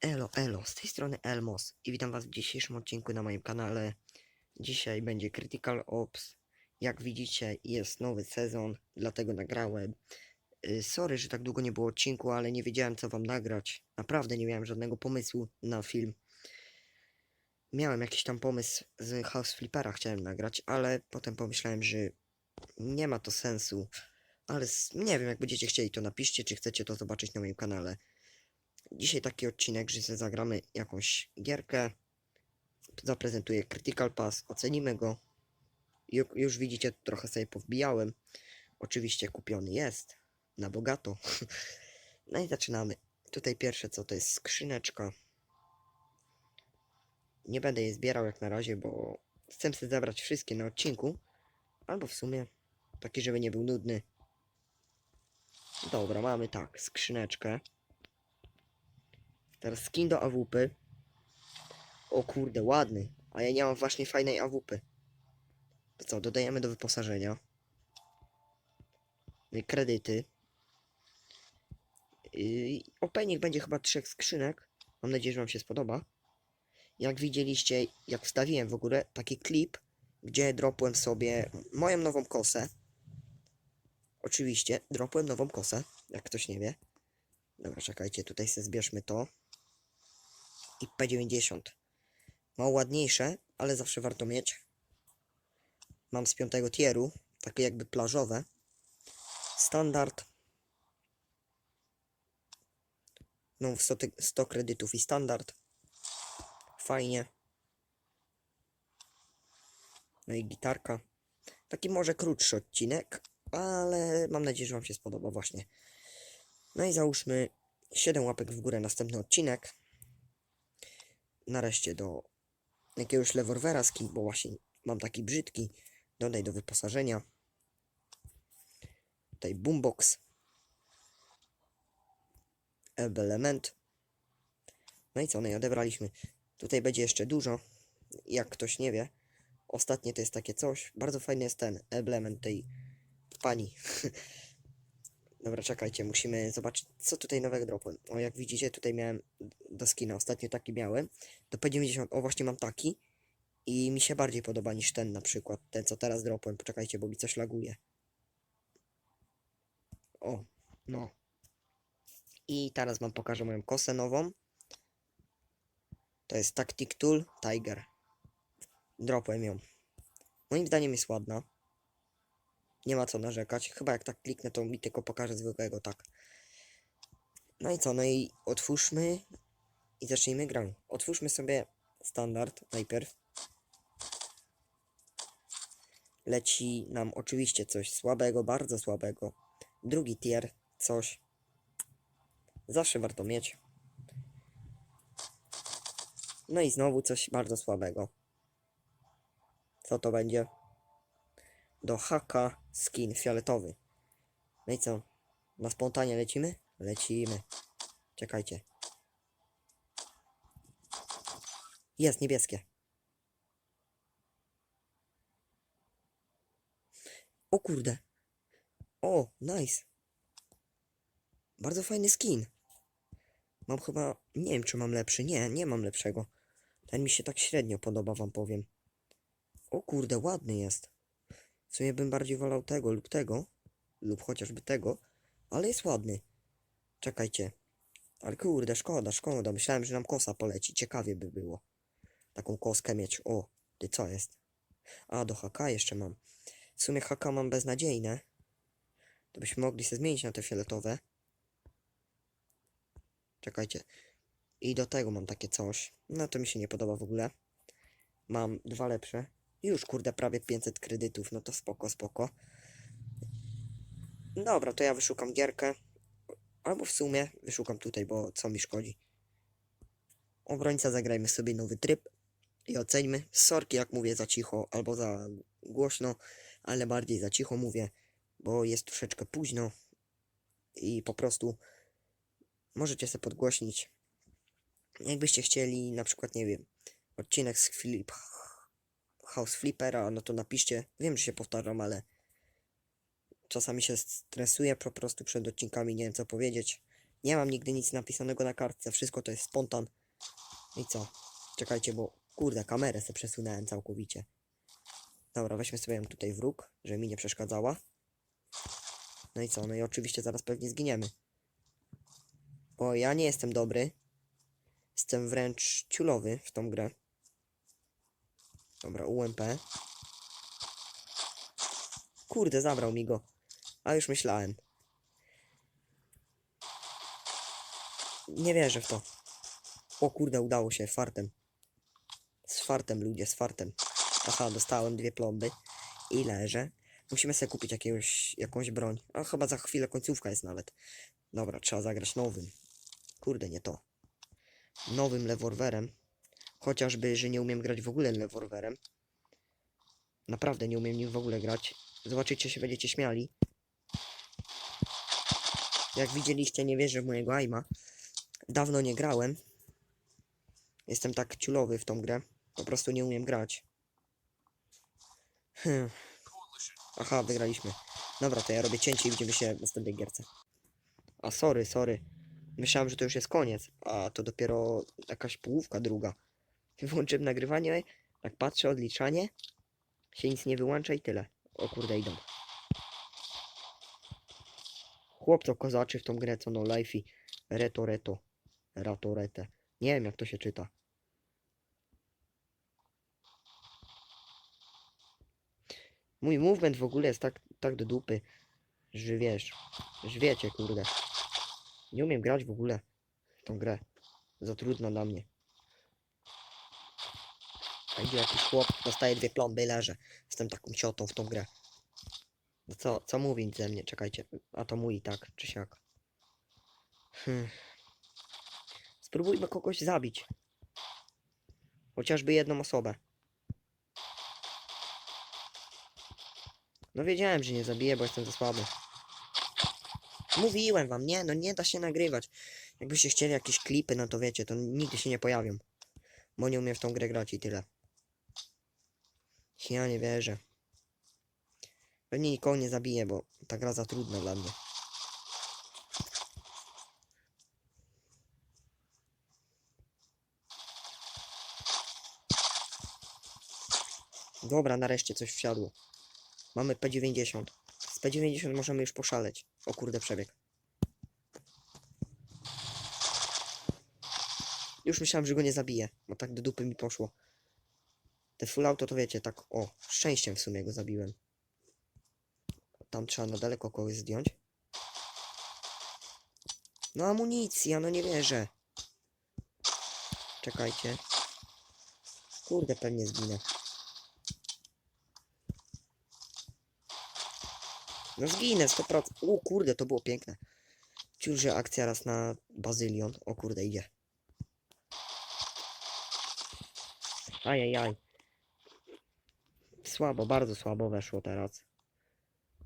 Elo, elo, z tej strony Elmos i witam was w dzisiejszym odcinku na moim kanale. Dzisiaj będzie Critical Ops. Jak widzicie jest nowy sezon, dlatego nagrałem. Y, Sorry, że tak długo nie było odcinku, ale nie wiedziałem co wam nagrać. Naprawdę nie miałem żadnego pomysłu na film. Miałem jakiś tam pomysł z House Flippera chciałem nagrać, ale potem pomyślałem, że nie ma to sensu. Ale nie wiem, jak będziecie chcieli to napiszcie, czy chcecie to zobaczyć na moim kanale. Dzisiaj taki odcinek, że sobie zagramy jakąś gierkę. Zaprezentuję Critical Pass, ocenimy go. Ju- Już widzicie, trochę sobie powbijałem. Oczywiście kupiony jest. Na bogato. No i zaczynamy. Tutaj pierwsze co to jest skrzyneczka. Nie będę je zbierał jak na razie, bo chcę sobie zabrać wszystkie na odcinku. Albo w sumie taki, żeby nie był nudny. Dobra, mamy tak, skrzyneczkę. Teraz skin do AWP. O kurde, ładny. A ja nie mam właśnie fajnej AWP. To co, dodajemy do wyposażenia. Kredyty. Yy, opening będzie chyba trzech skrzynek. Mam nadzieję, że wam się spodoba. Jak widzieliście, jak wstawiłem w ogóle taki klip, gdzie dropłem sobie moją nową kosę. Oczywiście, dropłem nową kosę, jak ktoś nie wie. Dobra, czekajcie, tutaj sobie zbierzmy to. I P90. Mało ładniejsze, ale zawsze warto mieć. Mam z piątego tieru, takie jakby plażowe. Standard. No, w 100, ty- 100 kredytów i standard. Fajnie. No i gitarka. Taki może krótszy odcinek, ale mam nadzieję, że Wam się spodoba właśnie. No i załóżmy 7 łapek w górę następny odcinek. Nareszcie do jakiegoś leworwera skin, bo właśnie mam taki brzydki. Dodaj do wyposażenia. Tutaj boombox. Element. No i co, no i odebraliśmy. Tutaj będzie jeszcze dużo. Jak ktoś nie wie. Ostatnie to jest takie coś. Bardzo fajny jest ten element tej pani. Dobra, czekajcie, musimy zobaczyć, co tutaj nowego dropłem. O, jak widzicie, tutaj miałem do skina, ostatnio taki miałem. Do P90, o właśnie mam taki. I mi się bardziej podoba niż ten na przykład, ten co teraz dropłem. Poczekajcie, bo mi coś laguje. O, no. I teraz wam pokażę moją kosę nową. To jest Tactic Tool Tiger. Dropłem ją. Moim zdaniem jest ładna. Nie ma co narzekać. Chyba jak tak kliknę, to mi tylko pokaże zwykłego, tak. No i co? No i otwórzmy i zacznijmy grę. Otwórzmy sobie standard najpierw. Leci nam oczywiście coś słabego, bardzo słabego. Drugi tier, coś. Zawsze warto mieć. No i znowu coś bardzo słabego. Co to będzie? Do haka skin fioletowy. No i co? Na spontanie lecimy? Lecimy. Czekajcie. Jest niebieskie. O kurde. O, nice. Bardzo fajny skin. Mam chyba... Nie wiem, czy mam lepszy. Nie, nie mam lepszego. Ten mi się tak średnio podoba, wam powiem. O kurde, ładny jest. W sumie bym bardziej wolał tego lub tego. Lub chociażby tego. Ale jest ładny. Czekajcie. Ale kurde, szkoda, szkoda. Myślałem, że nam kosa poleci. Ciekawie by było. Taką koskę mieć. O, ty co jest? A, do HK jeszcze mam. W sumie HK mam beznadziejne. To byśmy mogli się zmienić na te fioletowe. Czekajcie. I do tego mam takie coś. No to mi się nie podoba w ogóle. Mam dwa lepsze. Już kurde, prawie 500 kredytów. No to spoko, spoko. Dobra, to ja wyszukam gierkę. Albo w sumie wyszukam tutaj, bo co mi szkodzi. Obrońca zagrajmy sobie nowy tryb i oceńmy. Sorki, jak mówię za cicho albo za głośno, ale bardziej za cicho mówię, bo jest troszeczkę późno i po prostu możecie sobie podgłośnić. Jakbyście chcieli, na przykład, nie wiem, odcinek z Flip House Flippera, no to napiszcie. Wiem, że się powtarzam, ale czasami się stresuję po prostu przed odcinkami, nie wiem co powiedzieć. Nie mam nigdy nic napisanego na kartce, wszystko to jest spontan. I co? Czekajcie, bo kurde, kamerę se przesunąłem całkowicie. Dobra, weźmy sobie ją tutaj w żeby mi nie przeszkadzała. No i co? No i oczywiście zaraz pewnie zginiemy. Bo ja nie jestem dobry. Jestem wręcz ciulowy w tą grę. Dobra, UMP. Kurde, zabrał mi go. A już myślałem. Nie wierzę w to. O kurde, udało się, fartem. Z fartem, ludzie, z fartem. Aha, dostałem dwie plomby. I leżę. Musimy sobie kupić jakiegoś, jakąś broń. A chyba za chwilę końcówka jest nawet. Dobra, trzeba zagrać nowym. Kurde, nie to. Nowym leworwerem. Chociażby, że nie umiem grać w ogóle leworwerem. Naprawdę nie umiem nim w ogóle grać. Zobaczycie się, będziecie śmiali. Jak widzieliście, nie wierzę w mojego aima. Dawno nie grałem. Jestem tak ciulowy w tą grę. Po prostu nie umiem grać. Hmm. Aha, wygraliśmy. Dobra, to ja robię cięcie i widzimy się w następnej gierce. A sorry, sorry. Myślałem, że to już jest koniec, a to dopiero jakaś połówka druga. Wyłączyłem nagrywanie, tak patrzę, odliczanie, się nic nie wyłącza i tyle. O kurde, idą. Chłop to kozaczy w tą grę, co no lifey. Reto, reto. Rato, rete. Nie wiem, jak to się czyta. Mój movement w ogóle jest tak, tak do dupy, że wiesz, że wiecie, kurde. Nie umiem grać w ogóle tą grę. Za trudno dla mnie. Idzie jakiś chłop, dostaje dwie plomby, leżę. Jestem taką ciotą w tą grę. No co, co mówić ze mnie? Czekajcie. A to mój, tak, czy siak. Hmm. Spróbujmy kogoś zabić. Chociażby jedną osobę. No wiedziałem, że nie zabiję, bo jestem za słaby. Mówiłem wam, nie, no nie da się nagrywać. Jakbyście chcieli jakieś klipy, no to wiecie, to nigdy się nie pojawią. Bo nie umiem w tą grę grać i tyle. Ja nie wierzę. Pewnie nikogo nie zabiję, bo ta gra za trudna dla mnie. Dobra, nareszcie coś wsiadło. Mamy P90. Z P90 możemy już poszaleć. O kurde, przebieg. Już myślałem, że go nie zabiję, bo tak do dupy mi poszło. Te full auto to wiecie, tak o, szczęściem w sumie go zabiłem. Tam trzeba na daleko kogoś zdjąć. No amunicja, no nie wierzę. Czekajcie. Kurde, pewnie zginę. No zginę, 100%. O kurde, to było piękne. Ciul, że akcja raz na bazylion. O kurde, idzie. Ajajaj. Słabo, bardzo słabo weszło teraz.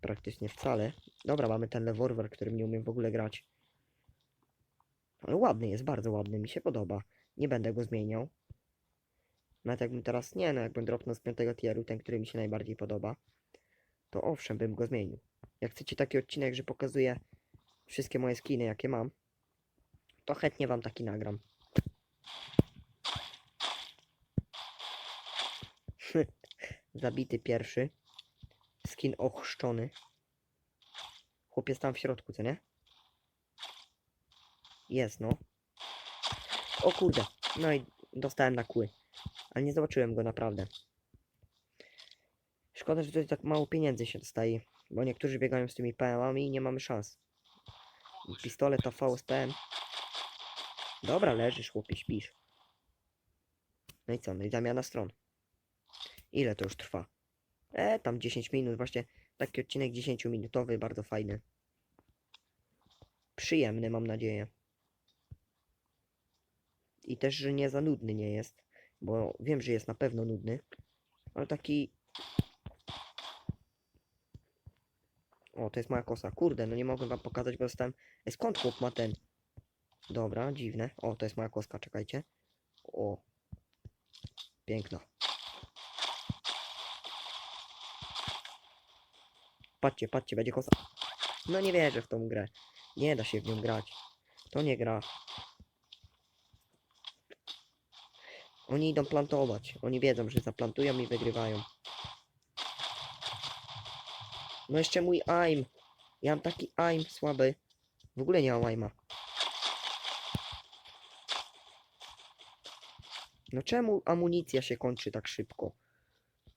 Praktycznie wcale. Dobra, mamy ten leworwer, którym nie umiem w ogóle grać. Ale ładny jest, bardzo ładny, mi się podoba. Nie będę go zmieniał. Nawet jakbym teraz, nie no, jakbym dropnął z piątego tieru, ten, który mi się najbardziej podoba, to owszem, bym go zmienił. Jak chcecie taki odcinek, że pokazuję wszystkie moje skiny, jakie mam, to chętnie wam taki nagram. Zabity pierwszy. Skin ochrzczony. Chłopiec tam w środku, co nie? Jest, no. O kurde. No i dostałem na kły. Ale nie zobaczyłem go naprawdę. Szkoda, że tutaj tak mało pieniędzy się dostaje. Bo niektórzy biegają z tymi PM-ami i nie mamy szans. Pistolet to VSPM. Dobra, leżysz, chłopie, śpisz. No i co? No i zamiana stron. Ile to już trwa? E, tam 10 minut, właśnie taki odcinek 10-minutowy, bardzo fajny. Przyjemny, mam nadzieję. I też, że nie za nudny nie jest, bo wiem, że jest na pewno nudny, ale taki... O, to jest moja kosa. Kurde, no nie mogłem wam pokazać, bo dostałem... E, skąd chłop ma ten? Dobra, dziwne. O, to jest moja koska, czekajcie. O. Piękna. Patrzcie, patrzcie, będzie kosa. No nie wierzę w tą grę. Nie da się w nią grać. To nie gra. Oni idą plantować. Oni wiedzą, że zaplantują i wygrywają. No jeszcze mój aim. Ja mam taki aim słaby. W ogóle nie mam aima. No czemu amunicja się kończy tak szybko?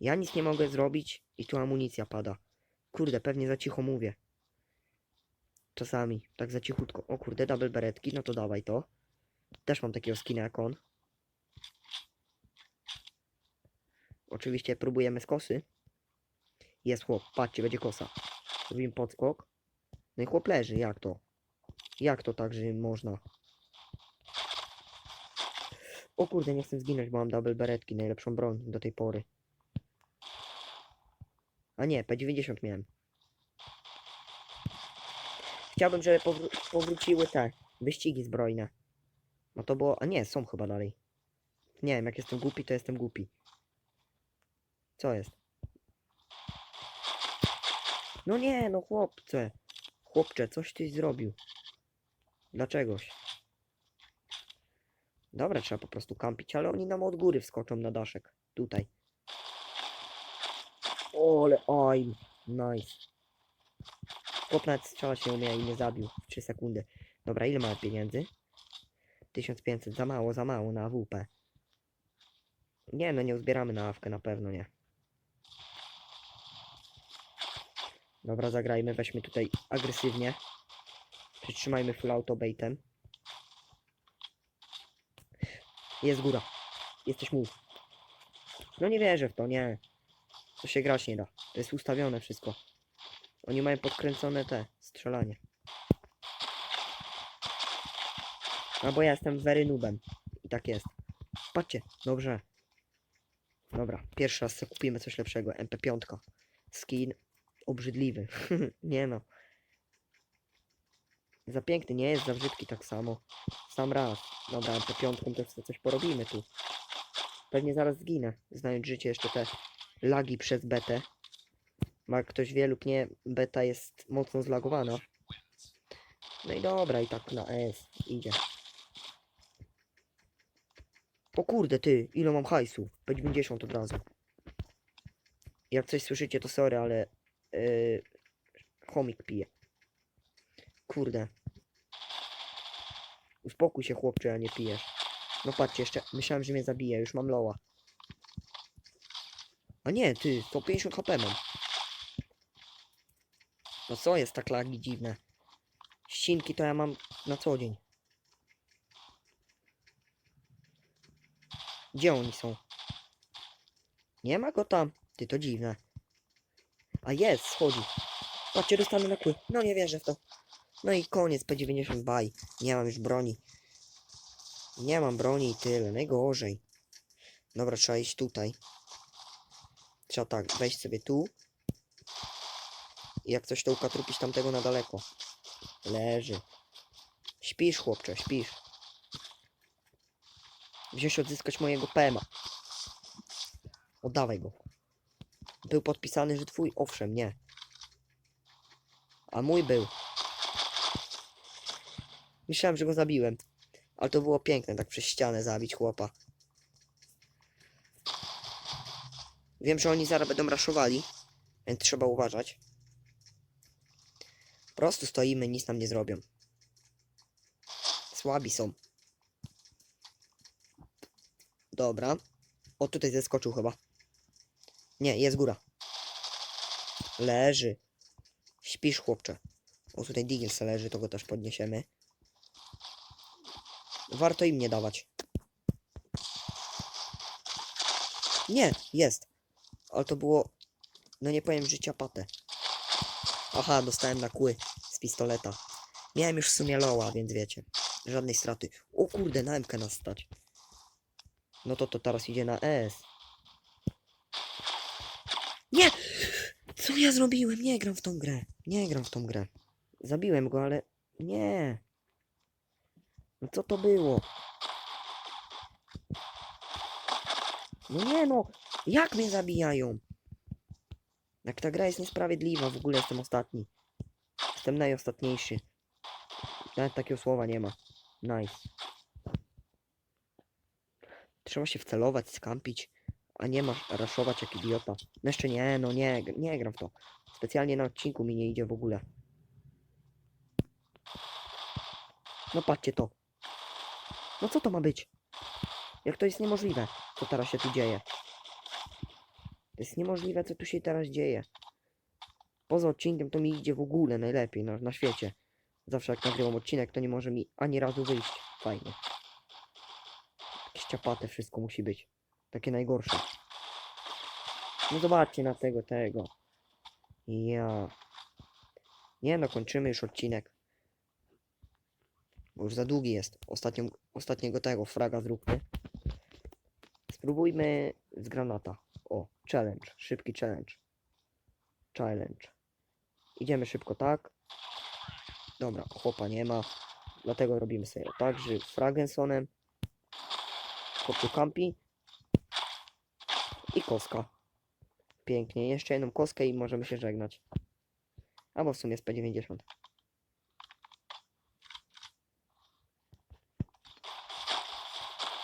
Ja nic nie mogę zrobić i tu amunicja pada. Kurde, pewnie za cicho mówię. Czasami, tak za cichutko. O kurde, double beretki, no to dawaj to. Też mam takiego skina jak on. Oczywiście próbujemy z kosy. Jest chłop, patrzcie, będzie kosa. Robimy podskok. No i chłop leży, jak to? Jak to tak, że można? O kurde, nie chcę zginąć, bo mam double beretki, najlepszą broń do tej pory. A nie, P90 miałem. Chciałbym, żeby powró powróciły te wyścigi zbrojne. No to było... A nie, są chyba dalej. Nie wiem, jak jestem głupi, to jestem głupi. Co jest? No nie, no chłopcze. Chłopcze, coś tyś zrobił. Dlaczegoś? Dobra, trzeba po prostu kampić, ale oni nam od góry wskoczą na daszek. Tutaj. Ole, oj, nice. Chłop nawet strzelać nie umie i mnie zabił w 3 sekundy. Dobra, ile mamy pieniędzy? 1500, za mało, za mało na AWP. Nie, no nie uzbieramy na awkę, na pewno nie. Dobra, zagrajmy, weźmy tutaj agresywnie. Przytrzymajmy full auto baitem. Jest góra. Jesteś mów. No nie wierzę w to, nie. To się grać nie da. To jest ustawione wszystko. Oni mają podkręcone te strzelanie. No bo ja jestem very noobem. I tak jest. Patrzcie, dobrze. Dobra, pierwszy raz kupimy coś lepszego. MP5. Skin obrzydliwy. nie no. Za piękny nie jest, za brzydki tak samo. Sam raz. Dobra, MP5 to sobie coś porobimy tu. Pewnie zaraz zginę, znając życie jeszcze te lagi przez betę. Ma ktoś wie lub nie, beta jest mocno zlagowana. No i dobra, i tak na S idzie. O kurde ty, ile mam hajsu? P90 od razu. Jak coś słyszycie to sorry, ale yy, chomik pije. Kurde. Uspokój się chłopcze, a nie pijesz. No patrzcie, jeszcze myślałem, że mnie zabije, już mam loła. A nie, ty, 150 HP mam. No co jest tak lagi dziwne? Ścinki to ja mam na co dzień. Gdzie oni są? Nie ma go tam. Ty, to dziwne. A jest, schodzi. Patrzcie, dostanę na kły. No nie wierzę w to. No i koniec, P90 baj. Nie mam już broni. Nie mam broni i tyle, najgorzej. Dobra, trzeba iść tutaj. Trzeba tak, wejść sobie tu. I jak coś to ukatrupić tamtego na daleko. Leży. Śpisz, chłopcze, śpisz. Wziąć odzyskać mojego PMA. Oddawaj go. Był podpisany, że twój? Owszem, nie. A mój był. Myślałem, że go zabiłem. Ale to było piękne, tak przez ścianę zabić chłopa. Wiem, że oni zaraz będą raszowali, więc trzeba uważać. Po prostu stoimy, nic nam nie zrobią. Słabi są. Dobra. O, tutaj zeskoczył chyba. Nie, jest góra. Leży. Śpisz, chłopcze. O, tutaj Digel se leży, to go też podniesiemy. Warto im nie dawać. Nie, jest. Ale to było... No nie powiem życia patę. Aha, dostałem na kły z pistoleta. Miałem już w sumie loła, więc wiecie. Żadnej straty. O kurde, na MK nas stać. No to to teraz idzie na S. Nie! Co ja zrobiłem? Nie gram w tą grę. Nie gram w tą grę. Zabiłem go, ale... Nie. No co to było? No nie no! Jak mnie zabijają? Jak ta gra jest niesprawiedliwa, w ogóle jestem ostatni. Jestem najostatniejszy. Nawet takiego słowa nie ma. Nice. Trzeba się wcelować, skampić, a nie masz raszować jak idiota. No jeszcze nie, no nie, nie gram w to. Specjalnie na odcinku mi nie idzie w ogóle. No patrzcie to. No co to ma być? Jak to jest niemożliwe, co teraz się tu dzieje? To jest niemożliwe, co tu się teraz dzieje. Poza odcinkiem to mi idzie w ogóle najlepiej na, na świecie. Zawsze jak nagrywam odcinek, to nie może mi ani razu wyjść. Fajnie. Jakieś ciapate wszystko musi być. Takie najgorsze. No zobaczcie na tego, tego. Ja. Nie no, kończymy już odcinek. Bo już za długi jest. Ostatniego tego fraga zróbmy. Spróbujmy z granata. O, challenge. Szybki challenge. Challenge. Idziemy szybko tak. Dobra, chłopa nie ma. Dlatego robimy sobie tak, że Fragensonem. Chłopcu kampi. I koska. Pięknie. Jeszcze jedną koskę i możemy się żegnać. Albo w sumie z P90.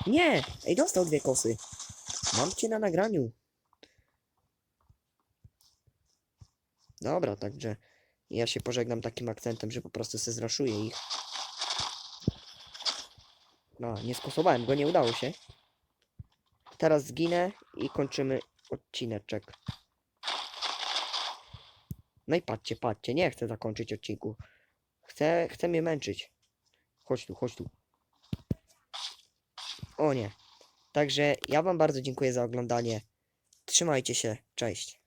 Nie! Ej, dostał dwie kosy. Mam cię na nagraniu. Dobra, także ja się pożegnam takim akcentem, że po prostu se zraszuję ich. No, nie skosowałem go, nie udało się. Teraz zginę i kończymy odcineczek. No i patrzcie, patrzcie, nie chcę zakończyć odcinku. Chcę, chcę mnie męczyć. Chodź tu, chodź tu. O nie. Także ja wam bardzo dziękuję za oglądanie. Trzymajcie się, cześć.